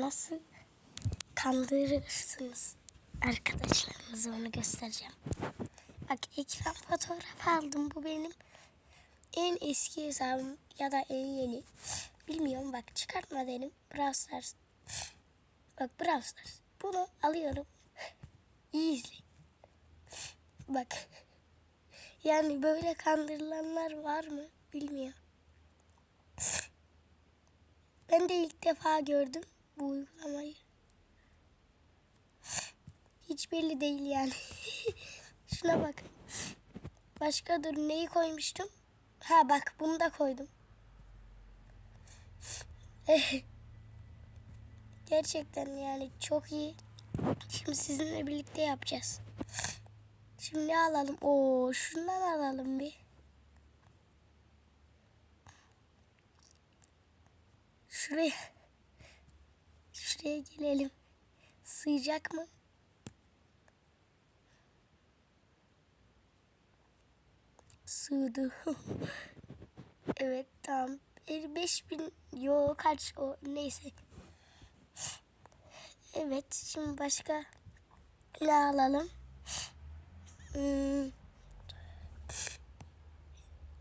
nasıl kandırırsınız arkadaşlarınızı onu göstereceğim. Bak ekran fotoğrafı aldım. Bu benim en eski hesabım ya da en yeni. Bilmiyorum bak çıkartma dedim. Brawl. Bak Brawl. Bunu alıyorum. İyi izleyin. Bak. Yani böyle kandırılanlar var mı bilmiyorum. Ben de ilk defa gördüm bu uygulamayı. Hiç belli değil yani. Şuna bak. Başka dur neyi koymuştum? Ha bak bunu da koydum. Gerçekten yani çok iyi. Şimdi sizinle birlikte yapacağız. Şimdi alalım? Oo, şundan alalım bir. Şuraya. Şuraya gelelim. Sığacak mı? Sığdı. evet tamam. 55 bin yo kaç o neyse. Evet şimdi başka ne alalım? Hmm.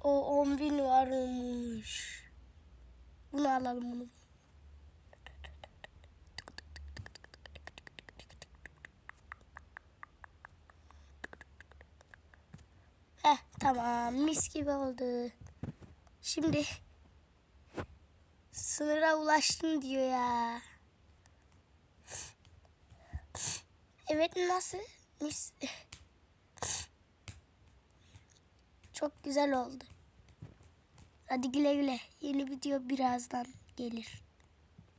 O 10 bin varmış. Bunu alalım bunu. Heh tamam mis gibi oldu. Şimdi sınıra ulaştım diyor ya. Evet nasıl? Mis. Çok güzel oldu. Hadi güle güle. Yeni video birazdan gelir.